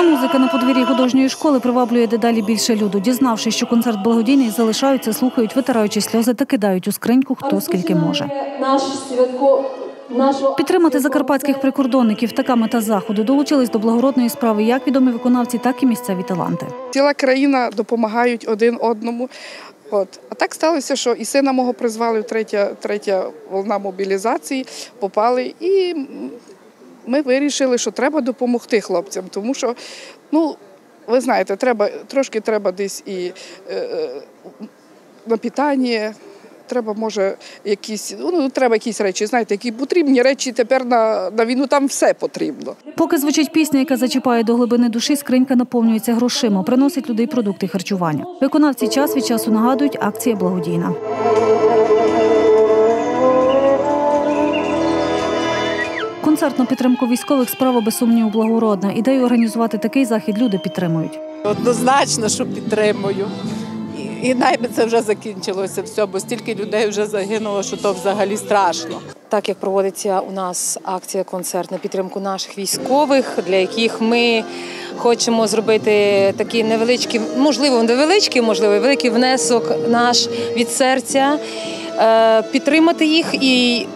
музика на подвір'ї художньої школи приваблює дедалі більше люду. Дізнавшись, що концерт благодійний, залишаються, слухають, витираючи сльози та кидають у скриньку хто скільки може. Наш святко Підтримати закарпатських прикордонників така мета заходу. Долучились до благородної справи як відомі виконавці, так і місцеві таланти. Ціла країна допомагають один одному. От. А так сталося, що і сина мого призвали в третя, третя волна мобілізації, попали. І ми вирішили, що треба допомогти хлопцям, тому що, ну, ви знаєте, треба, трошки треба десь і е, е, на питання. Треба, може, якісь, ну, треба якісь речі, знаєте, які потрібні речі тепер на, на війну, там все потрібно. Поки звучить пісня, яка зачіпає до глибини душі, скринька наповнюється грошима, приносить людей продукти харчування. Виконавці час від часу нагадують, акція благодійна. Концерт на підтримку військових справа без сумніву благородна. Ідею організувати такий захід люди підтримують. Однозначно, що підтримую. І, і найби це вже закінчилося все, бо стільки людей вже загинуло, що то взагалі страшно. Так як проводиться у нас акція концерт на підтримку наших військових, для яких ми хочемо зробити такий невеличкий, можливо, невеличкий, можливо, великий внесок наш від серця, е, підтримати їх і.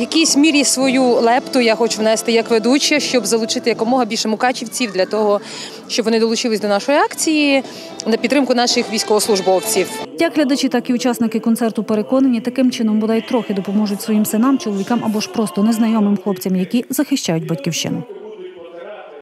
Якійсь мірі свою лепту я хочу внести як ведуча, щоб залучити якомога більше мукачівців для того, щоб вони долучились до нашої акції на підтримку наших військовослужбовців. Як глядачі, так і учасники концерту переконані, таким чином бодай трохи допоможуть своїм синам, чоловікам або ж просто незнайомим хлопцям, які захищають батьківщину.